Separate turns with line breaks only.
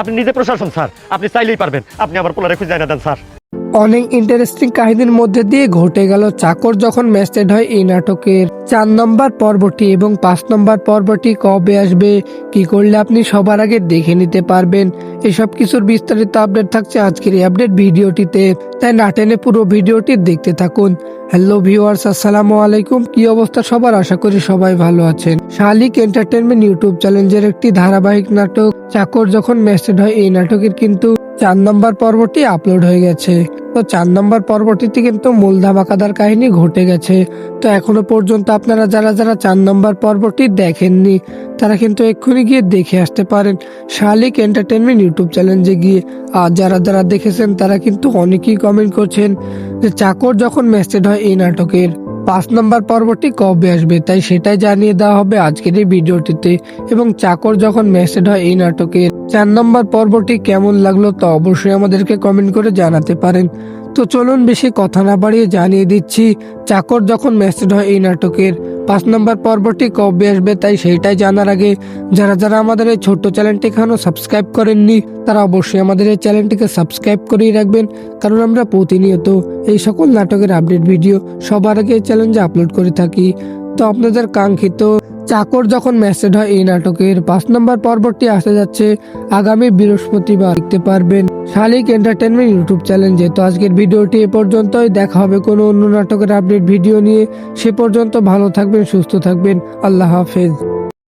আপনি নিজে প্রশাসন, স্যার। আপনি চাইলেই পারবেন। আপনি আবার পোলারে খুঁজে না দেন, স্যার।
অনেক ইন্টারেস্টিং কাহিনীর মধ্যে দিয়ে ঘটে গেল চাকর যখন ম্যাচেড হয় এই নাটকের। চার নম্বর পর্বটি এবং পাঁচ নম্বর পর্বটি কবে আসবে, কি করলে আপনি সবার আগে দেখে নিতে পারবেন, এসব কিছুর বিস্তারিত আপডেট থাকছে আজকের এই আপডেট ভিডিওটিতে। তাই না টেনে পুরো ভিডিওটি দেখতে থাকুন। হ্যালো ভিউয়ার্স, আসসালামু আলাইকুম। কি অবস্থা সবার? আশা করি সবাই ভালো আছেন। শালিক এন্টারটেনমেন্ট ইউটিউব চ্যালেঞ্জের একটি ধারাবাহিক নাটক, চাকর যখন ম্যাচেড হয়, এই নাটকের কিন্তু চার নম্বর পর্বটি আপলোড হয়ে গেছে। তো চার নম্বর পর্বটিতে কিন্তু মূল ধামাকাদার কাহিনী ঘটে গেছে। তো এখনও পর্যন্ত আপনারা যারা যারা চার নম্বর পর্বটি দেখেননি, তারা কিন্তু এক্ষুনি গিয়ে দেখে আসতে পারেন শালিক এন্টারটেনমেন্ট ইউটিউব চ্যানেলে গিয়ে। আর যারা যারা দেখেছেন, তারা কিন্তু অনেকেই কমেন্ট করছেন যে চাকর যখন মেসেজ হয়, এই নাটকের। পাঁচ নম্বর পর্বটি কবে আসবে, তাই সেটাই জানিয়ে দেওয়া হবে আজকের এই ভিডিওটিতে। এবং চাকর যখন মেসেজ হয় এই নাটকের চার নম্বর পর্বটি কেমন লাগল তা অবশ্যই আমাদেরকে কমেন্ট করে জানাতে পারেন। তো চলুন বেশি কথা না বাড়িয়ে জানিয়ে দিচ্ছি, চাকর যখন মেসেজ হয় এই নাটকের পাঁচ নম্বর পর্বটি কবে আসবে তাই সেইটাই জানার আগে যারা যারা আমাদের এই ছোট্ট চ্যানেলটি এখনও সাবস্ক্রাইব করেননি, তারা অবশ্যই আমাদের এই চ্যানেলটিকে সাবস্ক্রাইব করেই রাখবেন। কারণ আমরা প্রতিনিয়ত এই সকল নাটকের আপডেট ভিডিও সবার আগে এই চ্যানেলে আপলোড করে থাকি। তো আপনাদের কাঙ্ক্ষিত চাকর যখন মেসেজ হয় এই নাটকের, পাঁচ নম্বর পর্বটি আসতে যাচ্ছে আগামী বৃহস্পতিবার। দেখতে পারবেন শালিক এন্টারটেনমেন্ট ইউটিউব চ্যানেলে তো আজকের ভিডিওটি এ পর্যন্তই, দেখা হবে কোনো অন্য নাটকের আপডেট ভিডিও নিয়ে। সে পর্যন্ত ভালো থাকবেন, সুস্থ থাকবেন। আল্লাহ হাফেজ।